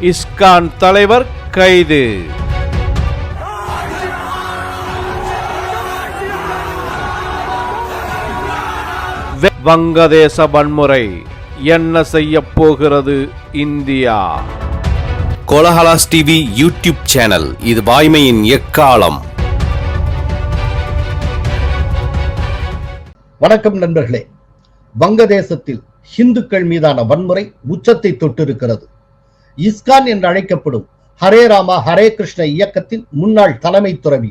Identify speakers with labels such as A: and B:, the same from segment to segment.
A: ISKCON தலைவர் கைது. வெ- வங்கதேச வன்முறை என்ன செய்ய போகிறது India?
B: Kolahalas TV YouTube channel இது வாய்மையின் எக்காலம்.
C: வணக்கம் நண்பர்களே. வங்கதேசத்தில் இந்துக்கள் மீதான வன்முறை உச்சத்தை தொட்டிருக்கிறது. இஸ்கான் என்று அழைக்கப்படும் ஹரே ராமா ஹரே கிருஷ்ண இயக்கத்தின் முன்னாள் தலைமை துறவி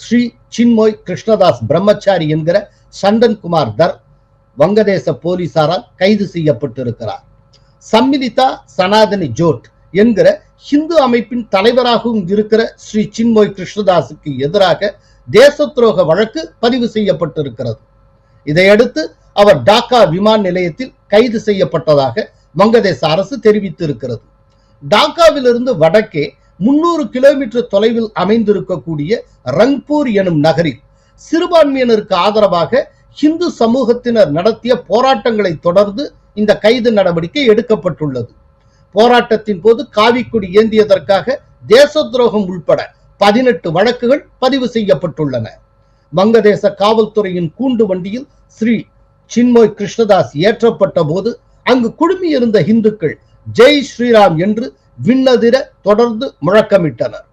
C: ஸ்ரீ சின்மோய் கிருஷ்ணதாஸ் பிரம்மச்சாரி என்கிற சந்தன்குமார் தர் வங்கதேச போலீசாரால் கைது செய்யப்பட்டிருக்கிறார். சம்மிலிதா சனாதனி ஜோட் என்கிற ஹிந்து அமைப்பின் தலைவராகவும் இருக்கிற ஸ்ரீ சின்மோய் கிருஷ்ணதாஸுக்கு எதிராக தேச துரோக வழக்கு பதிவு செய்யப்பட்டிருக்கிறது. இதையடுத்து அவர் டாக்கா விமான நிலையத்தில் கைது செய்யப்பட்டதாக வங்கதேச அரசு தெரிவித்திருக்கிறது. டாக்காவிலிருந்து வடக்கே முன்னூறு கிலோமீட்டர் தொலைவில் அமைந்திருக்கக்கூடிய ரங்பூர் எனும் நகரில் சிறுபான்மையினருக்கு ஆதரவாக இந்து சமூகத்தினர் நடத்திய போராட்டங்களை தொடர்ந்து இந்த கைது நடவடிக்கை எடுக்கப்பட்டுள்ளது. போராட்டத்தின் போது காவிக்குடி ஏந்தியதற்காக தேச துரோகம் உள்பட பதினெட்டு வழக்குகள் பதிவு செய்யப்பட்டுள்ளன. வங்கதேச காவல்துறையின் கூண்டு வண்டியில் ஸ்ரீ சின்மோய் கிருஷ்ணதாஸ் ஏற்றப்பட்ட போது அங்கு குழுமியிருந்த இந்துக்கள் ஜெய் ஸ்ரீராம் என்று விண்ணதிர தொடர்ந்து முழக்கமிட்டனர்.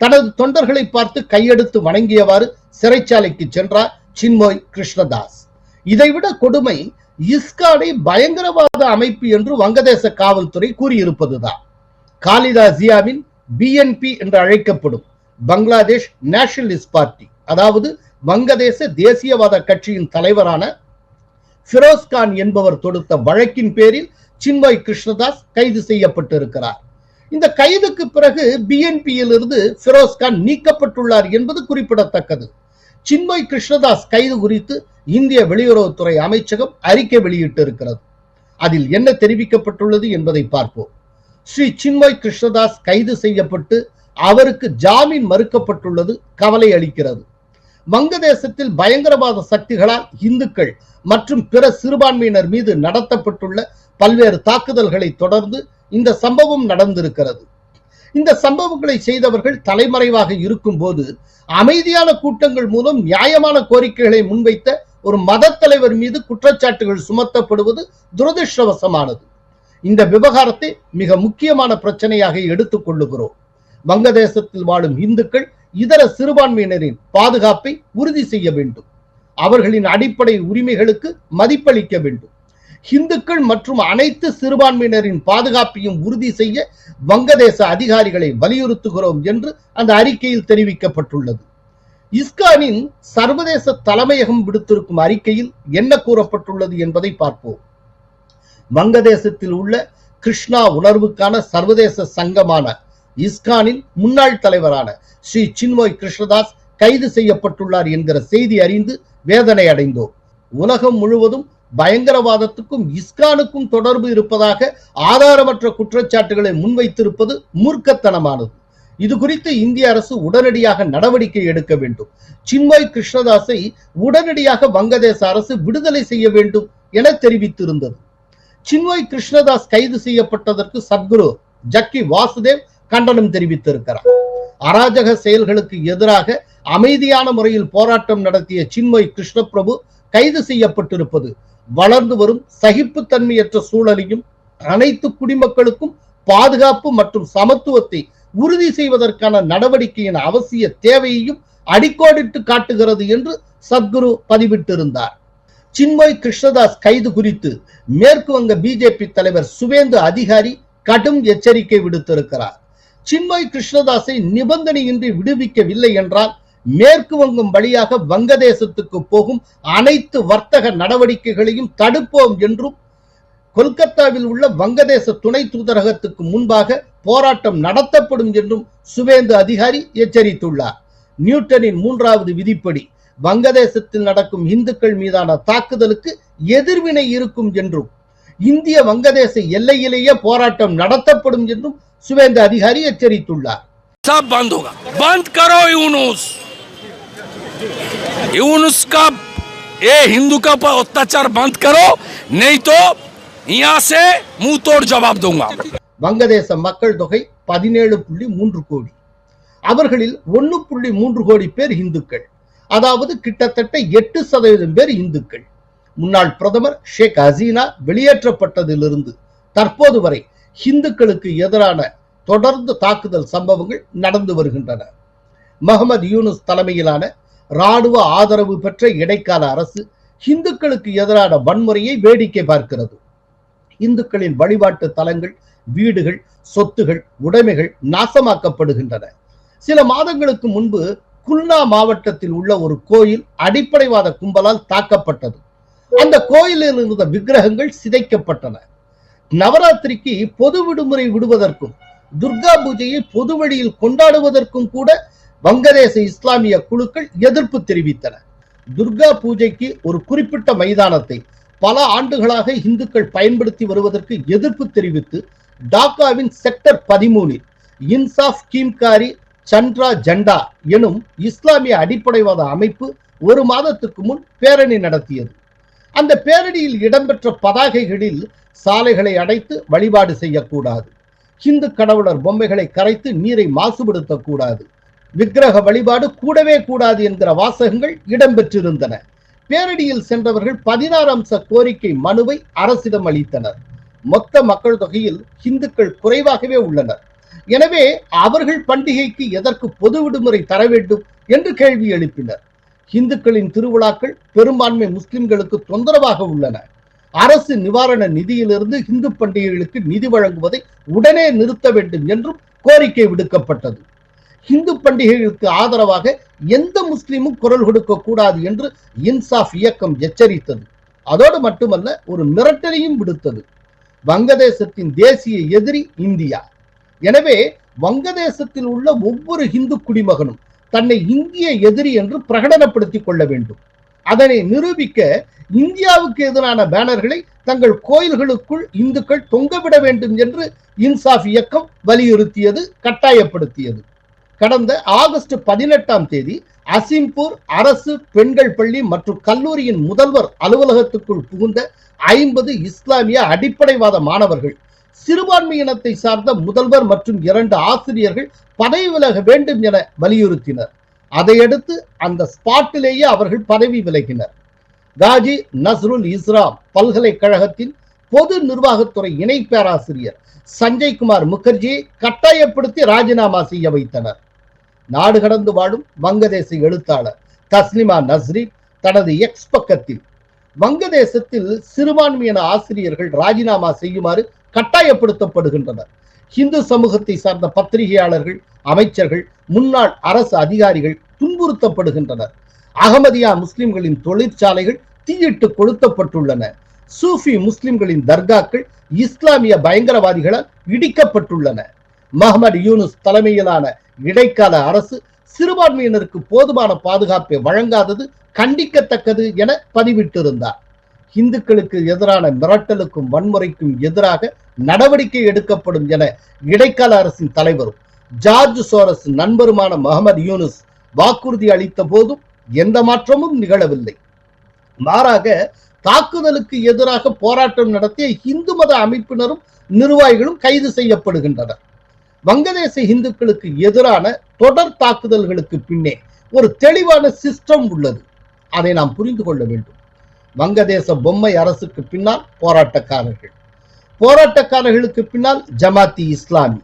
C: தனது தொண்டர்களை பார்த்து கையெடுத்து வணங்கியவாறு சிறைச்சாலைக்கு சென்றார் சின்மோய் கிருஷ்ணதாஸ். இதைவிட கொடுமை இஸ்கானை பயங்கரவாத அமைப்பு என்று வங்கதேச காவல்துறை கூறியிருப்பதுதான். காலிதா ஜியாவின் பிஎன்பி என்று அழைக்கப்படும் பங்களாதேஷ் நேஷனலிஸ்ட் பார்ட்டி அதாவது வங்கதேச தேசியவாத கட்சியின் தலைவரான ஃபிரோஸ் கான் என்பவர் தொடுத்த வழக்கின் பேரில் சின்மோய் கிருஷ்ணதாஸ் கைது செய்யப்பட்டிருக்கிறார். இந்த கைதுக்கு பிறகு பிஎன்பியிலிருந்து ஃபிரோஸ்கான் நீக்கப்பட்டுள்ளார் என்பது குறிப்பிடத்தக்கது. சின்மய் கிருஷ்ணதாஸ் கைது குறித்து இந்திய வெளியுறவுத்துறை அமைச்சகம் அறிக்கை வெளியிட்டிருக்கிறது. அதில் என்ன தெரிவிக்கப்பட்டுள்ளது என்பதை பார்ப்போம். ஸ்ரீ சின்மோய் கிருஷ்ணதாஸ் கைது செய்யப்பட்டு அவருக்கு ஜாமீன் மறுக்கப்பட்டுள்ளது கவலை அளிக்கிறது. வங்கதேசத்தில் பயங்கரவாத சக்திகளால் இந்துக்கள் மற்றும் பிற சிறுபான்மையினர் மீது நடத்தப்பட்டுள்ள பல்வேறு தாக்குதல்களை தொடர்ந்து இந்த சம்பவம் நடந்திருக்கிறது. இந்த சம்பவங்களை செய்தவர்கள் தலைமறைவாக இருக்கும் போது அமைதியான கூட்டங்கள் மூலம் நியாயமான கோரிக்கைகளை முன்வைத்த ஒரு மத தலைவர் மீது குற்றச்சாட்டுகள் சுமத்தப்படுவது துரதிருஷ்டவசமானது. இந்த விவகாரத்தை மிக முக்கியமான பிரச்சனையாக எடுத்துக் கொள்ளுகிறோம். வங்கதேசத்தில் வாழும் இந்துக்கள் இதர சிறுபான்மையினரின் பாதுகாப்பை உறுதி செய்ய வேண்டும். அவர்களின் அடிப்படை உரிமைகளுக்கு மதிப்பளிக்க வேண்டும். ஹிந்துக்கள் மற்றும் அனைத்து சிறுபான்மையினரின் பாதுகாப்பையும் உறுதி செய்ய வங்கதேச அதிகாரிகளை வலியுறுத்துகிறோம் என்று அந்த அறிக்கையில் தெரிவிக்கப்பட்டுள்ளது. இஸ்கானின் சர்வதேச தலைமையகம் விடுத்திருக்கும் அறிக்கையில் என்ன கூறப்பட்டுள்ளது என்பதை பார்ப்போம். வங்கதேசத்தில் உள்ள கிருஷ்ணா உணர்வுக்கான சர்வதேச சங்கமான இஸ்கானின் முன்னாள் தலைவரான ஸ்ரீ சின்மோய் கிருஷ்ணதாஸ் கைது செய்யப்பட்டுள்ளார் என்கிற செய்தி அறிந்து வேதனை அடைந்தோம் உலகம் முழுவதும் பயங்கரவாதத்துக்கும் இஸ்கானுக்கும் தொடர்பு இருப்பதாக ஆதாரமற்ற குற்றச்சாட்டுகளை முன்வைத்திருப்பது மூர்க்கத்தனமானது. இது குறித்து இந்திய அரசு உடனடியாக நடவடிக்கை எடுக்க வேண்டும். சின்மய் கிருஷ்ணதாஸை உடனடியாக வங்கதேச அரசு விடுதலை செய்ய வேண்டும் என தெரிவித்திருந்தது. சின்மய் கிருஷ்ணதாஸ் கைது செய்யப்பட்டதற்கு சத்குரு ஜக்கி வாசுதேவ் கண்டனம் தெரிவித்திருக்கிறார். அராஜக செயல்களுக்கு எதிராக அமைதியான முறையில் போராட்டம் நடத்திய சின்மோய் கிருஷ்ணபிரபு கைது செய்யப்பட்டிருப்பது வளர்ந்து வரும் சகிப்புத்தன்மையற்ற சூழலையும் அனைத்து குடிமக்களுக்கும் பாதுகாப்பு மற்றும் சமத்துவத்தை உறுதி செய்வதற்கான நடவடிக்கையின் அவசிய தேவையையும் அடிக்கோடிட்டு காட்டுகிறது என்று சத்குரு பதிவிட்டிருந்தார். சின்மோய் கிருஷ்ணதாஸ் கைது குறித்து மேற்கு வங்க பிஜேபி தலைவர் சுவேந்து அதிகாரி கடும் எச்சரிக்கை விடுத்திருக்கிறார். சின்மோய் கிருஷ்ணதாஸை நிபந்தனையின்றி விடுவிக்கவில்லை என்றால் மேற்கு வங்கம் வழியாக வங்கதேசத்துக்கு போகும் அனைத்து வர்த்தக நடவடிக்கைகளையும் தடுப்போம் என்றும் கொல்கத்தாவில் உள்ள வங்கதேச துணை தூதரகத்துக்கு முன்பாக போராட்டம் நடத்தப்படும் என்றும் சுவேந்து அதிகாரி எச்சரித்துள்ளார். நியூட்டனின் மூன்றாவது விதிப்படி வங்கதேசத்தில் நடக்கும் இந்துக்கள் மீதான தாக்குதலுக்கு எதிர்வினை இருக்கும் என்றும் இந்திய வங்கதேச எல்லையிலேயே போராட்டம் நடத்தப்படும் என்றும் சுவேந்து அதிகாரி எச்சரித்துள்ளார்.
D: यूनुस यूनुस का ये हिंदू का ऊपर अत्याचार बंद करो नहीं तो यहाँ से मुंह तोड़ जवाब दूंगा
C: வங்கதேச மக்கள் தொகை பதினேழு புள்ளி மூன்று கோடி அவர்களில் ஒன்னு புள்ளி மூன்று கோடி பேர் இந்துக்கள் அதாவது கிட்டத்தட்ட எட்டு சதவீதம் பேர் இந்துக்கள் முன்னாள் பிரதமர் ஷேக் ஹசீனா வெளியேற்றப்பட்டதிலிருந்து தற்போது வரை இந்துக்களுக்கு எதிரான தொடர்ந்து தாக்குதல் சம்பவங்கள் நடந்து வருகின்றன முகமது யூனுஸ் தலைமையிலான ராணுவ ஆதரவு பெற்ற இடைக்கால அரசு இந்துக்களுக்கு எதிரான வன்முறையை வேடிக்கை பார்க்கிறது. இந்துக்களின் வழிபாட்டு தலங்கள் வீடுகள் சொத்துகள் உடைமைகள் நாசமாக்கப்படுகின்றன. சில மாதங்களுக்கு முன்பு குல்னா மாவட்டத்தில் உள்ள ஒரு கோயில் அடிப்படைவாத கும்பலால் தாக்கப்பட்டது. அந்த கோயிலில் இருந்த விக்கிரகங்கள் சிதைக்கப்பட்டன. நவராத்திரிக்கு பொது விடுமுறை விடுவதற்கும் துர்கா பூஜையை பொது வழியில் கொண்டாடுவதற்கும் கூட வங்கதேச இஸ்லாமிய குழுக்கள் எதிர்ப்பு தெரிவித்தன. துர்கா பூஜைக்கு ஒரு குறிப்பிட்ட மைதானத்தை பல ஆண்டுகளாக இந்துக்கள் பயன்படுத்தி வருவதற்கு எதிர்ப்பு தெரிவித்து டாக்காவின் செக்டர் பதிமூனில் இன்சாஃப் கீம்காரி சந்திரா ஜண்டா எனும் இஸ்லாமிய அடிப்படைவாத அமைப்பு ஒரு மாதத்துக்கு முன் பேரணி நடத்தியது. அந்த பேரணியில் இடம்பெற்ற பதாகைகளில் சாலைகளை அடைத்து வழிபாடு செய்யக்கூடாது. ஹிந்து கடவுளர் பொம்மைகளை கரைத்து நீரை மாசுபடுத்தக்கூடாது. விக்கிரக வழிபாடு கூடவே கூடாது என்கிற வாசகங்கள் இடம்பெற்றிருந்தன. பேரடியில் சென்றவர்கள் பதினாறு அம்ச கோரிக்கை மனுவை அரசிடம் அளித்தனர். மொத்த மக்கள் தொகையில் இந்துக்கள் குறைவாகவே உள்ளனர். எனவே அவர்கள் பண்டிகைக்கு எதற்கு பொது விடுமுறை தர வேண்டும் என்று கேள்வி எழுப்பினர். இந்துக்களின் திருவிழாக்கள் பெரும்பான்மை முஸ்லிம்களுக்கு தொந்தரவாக உள்ளன. அரசு நிவாரண நிதியிலிருந்து இந்து பண்டிகைகளுக்கு நிதி வழங்குவதை உடனே நிறுத்த வேண்டும் என்றும் கோரிக்கை விடுக்கப்பட்டது. இந்து பண்டிகைகளுக்கு ஆதரவாக எந்த முஸ்லீமும் குரல் கொடுக்க கூடாது என்று இன்சாஃப் இயக்கம் எச்சரித்தது. அதோடு மட்டுமல்ல ஒரு மிரட்டலையும் விடுத்தது. வங்கதேசத்தின் தேசிய எதிரி இந்தியா. எனவே வங்கதேசத்தில் உள்ள ஒவ்வொரு இந்து குடிமகனும் தன்னை இந்திய எதிரி என்று பிரகடனப்படுத்திக் கொள்ள வேண்டும். அதனை நிரூபிக்க இந்தியாவுக்கு எதிரான பேனர்களை தங்கள் கோயில்களுக்குள் இந்துக்கள் தொங்கவிட வேண்டும் என்று இன்சாஃப் இயக்கம் வலியுறுத்தியது கட்டாயப்படுத்தியது. கடந்த ஆகஸ்ட் பதினெட்டாம் தேதி அசிம்பூர் அரசு பெண்கள் பள்ளி மற்றும் கல்லூரியின் முதல்வர் அலுவலகத்துக்குள் புகுந்த ஐம்பது இஸ்லாமிய அடிப்படைவாத மாணவர்கள் சிறுபான்மையினத்தை சார்ந்த முதல்வர் மற்றும் இரண்டு ஆசிரியர்கள் பதவி விலக வேண்டும் என வலியுறுத்தினர். அதையடுத்து அந்த ஸ்பாட்டிலேயே அவர்கள் பதவி விலகினர். காஜி நஸ்ருல் இஸ்ரா பல்கலைக்கழகத்தின் பொது நிர்வாகத்துறை இணை பேராசிரியர் சஞ்சய் குமார் முகர்ஜியை கட்டாயப்படுத்தி ராஜினாமா செய்ய வைத்தனர். நாடு கடந்து வாழும் வங்கதேச எழுத்தாளர் தஸ்லிமா நஸ்ரி தனது எக்ஸ் பக்கத்தில். வங்கதேசத்தில் சிறுபான்மையின ஆசிரியர்கள் ராஜினாமா செய்யுமாறு கட்டாயப்படுத்தப்படுகின்றனர். இந்து சமூகத்தை சார்ந்த பத்திரிகையாளர்கள் அமைச்சர்கள் முன்னாள் அரசு அதிகாரிகள் துன்புறுத்தப்படுகின்றனர். அகமதியா முஸ்லிம்களின் தொழிற்சாலைகள் தீயிட்டு கொளுத்தப்பட்டுள்ளன. சூஃபி முஸ்லிம்களின் தர்காக்கள் இஸ்லாமிய பயங்கரவாதிகளால் இடிக்கப்பட்டுள்ளன. முகமது யூனுஸ் தலைமையிலான இடைக்கால அரசு சிறுபான்மையினருக்கு போதுமான பாதுகாப்பை வழங்காதது கண்டிக்கத்தக்கது என பதிவிட்டிருந்தார். இந்துக்களுக்கு எதிரான மிரட்டலுக்கும் வன்முறைக்கும் எதிராக நடவடிக்கை எடுக்கப்படும் என இடைக்கால அரசின் தலைவரும் ஜார்ஜ் சோரஸ் நண்பருமான மஹமது யூனுஸ் வாக்குறுதி அளித்த போதும் எந்த மாற்றமும் நிகழவில்லை. மாறாக தாக்குதலுக்கு எதிராக போராட்டம் நடத்திய இந்து மத அமைப்பினரும் நிர்வாகிகளும் கைது செய்யப்படுகின்றனர். வங்கதேச இந்துக்களுக்கு எதிரான தொடர் தாக்குதல்களுக்கு பின்னே ஒரு தெளிவான சிஸ்டம் உள்ளது. அதை நாம் புரிந்து கொள்ள வேண்டும். வங்கதேச பொம்மை அரசுக்கு பின்னால் போராட்டக்காரர்கள். போராட்டக்காரர்களுக்கு பின்னால் ஜமாத்தி இஸ்லாமி.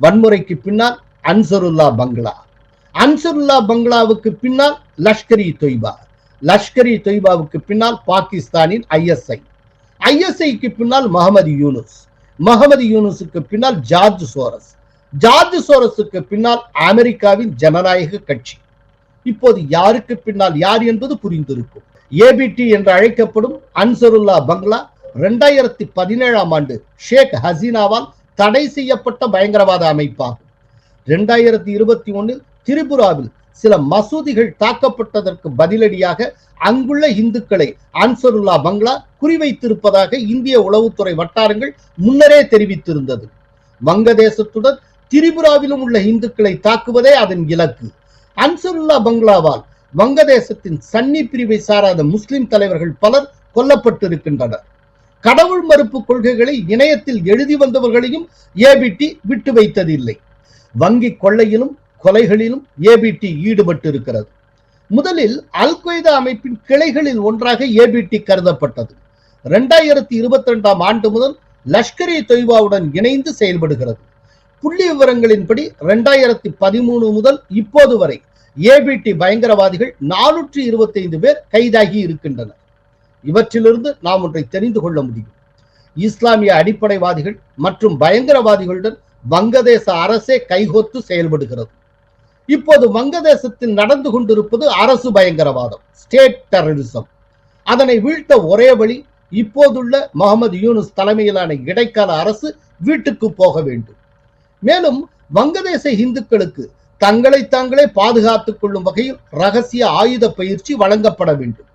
C: வன்முறைக்கு பின்னால் அன்சருல்லா பங்களா. அன்சருல்லா பங்களாவுக்கு பின்னால் லஷ்கரி தொய்பா. லஷ்கரி தொய்பாவுக்கு பின்னால் பாகிஸ்தானின் ஐஎஸ்ஐ ஐஎஸ்ஐக்கு பின்னால் முகமது யூனுஸ். மஹமது யூனுஸுக்கு பின்னால் ஜார்ஜ் சோரஸ். ஜார்ஜ் சோரஸுக்கு பின்னால் அமெரிக்காவின் ஜனநாயக கட்சி. இப்போது யாருக்கு பின்னால் யார் என்பது புரிந்திருக்கும். ஏபிடி என்று அழைக்கப்படும் அன்சருல்லா பங்களா இரண்டாயிரத்தி பதினேழாம் ஆண்டு ஷேக் ஹசீனாவால் தடை செய்யப்பட்ட பயங்கரவாத அமைப்பாகும். இரண்டாயிரத்தி இருபத்தி ஒன்னில் திரிபுராவில் சில மசூதிகள் தாக்கப்பட்டதற்கு பதிலடியாக அங்குள்ள இந்துக்களை அன்சருல்லா பங்களா குறிவைத்திருப்பதாக இந்திய உளவுத்துறை வட்டாரங்கள் முன்னரே தெரிவித்திருந்தது. வங்கதேசத்துடன் திரிபுராவிலும் உள்ள இந்துக்களை தாக்குவதே அதன் இலக்கு. அன்சருல்லா பங்களாவால் வங்கதேசத்தின் சன்னி பிரிவை சாராத முஸ்லிம் தலைவர்கள் பலர் கொல்லப்பட்டிருக்கின்றனர். கடவுள் மறுப்பு கொள்கைகளை இணையத்தில் எழுதி வந்தவர்களையும் ஏபிடி விட்டு வைத்ததில்லை. வங்கி கொள்ளையிலும் கொலைகளிலும் ஏபிடி ஈடுபட்டு இருக்கிறது முதலில் அல் கொய்தா அமைப்பின் கிளைகளில் ஒன்றாக ஏபிடி கருதப்பட்டது இரண்டாயிரத்தி இருபத்தி ரெண்டாம் ஆண்டு முதல் லஷ்கர் இ தொய்பாவுடன் இணைந்து செயல்படுகிறது. புள்ளி விவரங்களின்படி இரண்டாயிரத்தி பதிமூணு முதல் இப்போது வரை ஏபிடி பயங்கரவாதிகள் நானூற்றி இருபத்தி ஐந்து பேர் கைதாகி இருக்கின்றனர். இவற்றிலிருந்து நாம் ஒன்றை தெரிந்து கொள்ள முடியும். இஸ்லாமிய அடிப்படைவாதிகள் மற்றும் பயங்கரவாதிகளுடன் வங்கதேச அரசே கைகோத்து செயல்படுகிறது. இப்போது வங்கதேசத்தில் நடந்து கொண்டிருப்பது அரசு பயங்கரவாதம் ஸ்டேட் டெரரிசம் அதனை வீழ்த்த ஒரே வழி இப்போதுள்ள முகமது யூனுஸ் தலைமையிலான இடைக்கால அரசு வீட்டுக்கு போக வேண்டும். மேலும் வங்கதேச இந்துக்களுக்கு தங்களை தாங்களே பாதுகாத்துக் கொள்ளும் வகையில் ரகசிய ஆயுத பயிற்சி வழங்கப்பட வேண்டும்.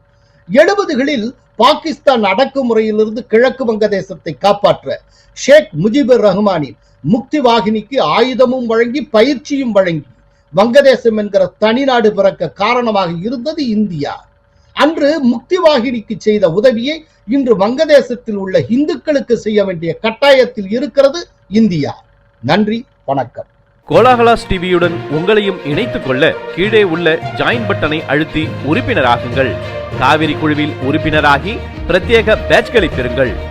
C: எழுபதுகளில் பாகிஸ்தான் அடக்குமுறையிலிருந்து கிழக்கு வங்கதேசத்தை காப்பாற்ற ஷேக் முஜிபுர் ரஹ்மானின் முக்தி வாகினிக்கு ஆயுதமும் வழங்கி பயிற்சியும் வழங்கி வங்கதேசம் என்கிற தனிநாடு பிறக்க காரணமாக இருந்தது இந்தியா. அன்று முக்தி வாகினிக்கு செய்த உதவியை இன்று வங்கதேசத்தில் உள்ள இந்துக்களுக்கு செய்ய வேண்டிய கட்டாயத்தில் இருக்கிறது இந்தியா. நன்றி வணக்கம்.
A: கோலாகலாஸ் டிவியுடன் உங்களையும் இணைத்துக் கொள்ள கீழே உள்ள ஜாயின் பட்டனை அழுத்தி உறுப்பினராகுங்கள். காவிரி குழுவில் உறுப்பினராகி பிரத்யேக பேட்ச்களை பெறுங்கள்.